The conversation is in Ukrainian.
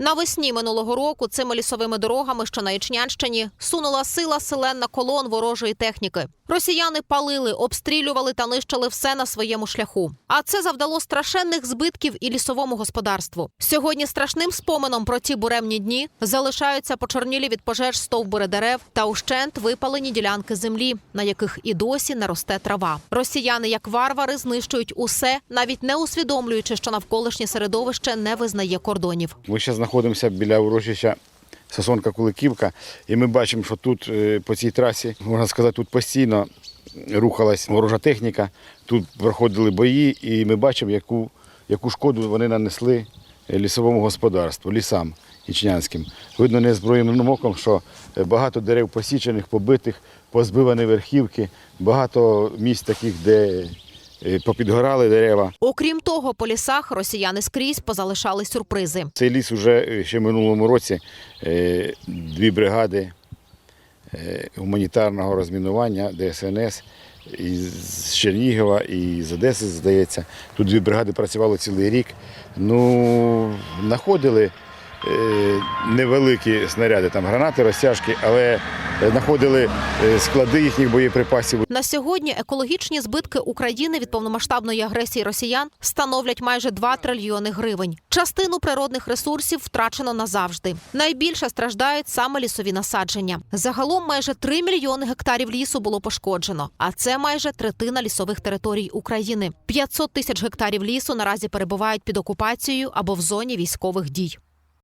Навесні минулого року цими лісовими дорогами, що на Ічнянщині, сунула сила селен на колон ворожої техніки. Росіяни палили, обстрілювали та нищили все на своєму шляху. А це завдало страшенних збитків і лісовому господарству. Сьогодні страшним споменом про ті буремні дні залишаються почорнілі від пожеж стовбури дерев та ущент випалені ділянки землі, на яких і досі не росте трава. Росіяни, як варвари, знищують усе, навіть не усвідомлюючи, що навколишнє середовище не визнає кордонів. Ми зараз знаходимося біля урочища Сосонка Куликівка, і ми бачимо, що тут е, по цій трасі, можна сказати, тут постійно рухалась ворожа техніка, тут проходили бої, і ми бачимо, яку, яку шкоду вони нанесли лісовому господарству, лісам ічнянським. Видно незброєним оком, що е, багато дерев посічених, побитих, позбивані верхівки, багато місць таких, де е, попідгорали дерева. Окрім того, по лісах росіяни скрізь позалишали сюрпризи. Цей ліс вже е, ще минулому році е, дві бригади е, гуманітарного розмінування ДСНС із Чернігова і з Одеси, здається. Тут дві бригади працювали цілий рік. Ну, знаходили невеликі снаряди, там гранати, розтяжки, але е, знаходили е, склади їхніх боєприпасів. На сьогодні екологічні збитки України від повномасштабної агресії росіян становлять майже 2 трильйони гривень. Частину природних ресурсів втрачено назавжди. Найбільше страждають саме лісові насадження. Загалом майже 3 мільйони гектарів лісу було пошкоджено, а це майже третина лісових територій України. 500 тисяч гектарів лісу наразі перебувають під окупацією або в зоні військових дій.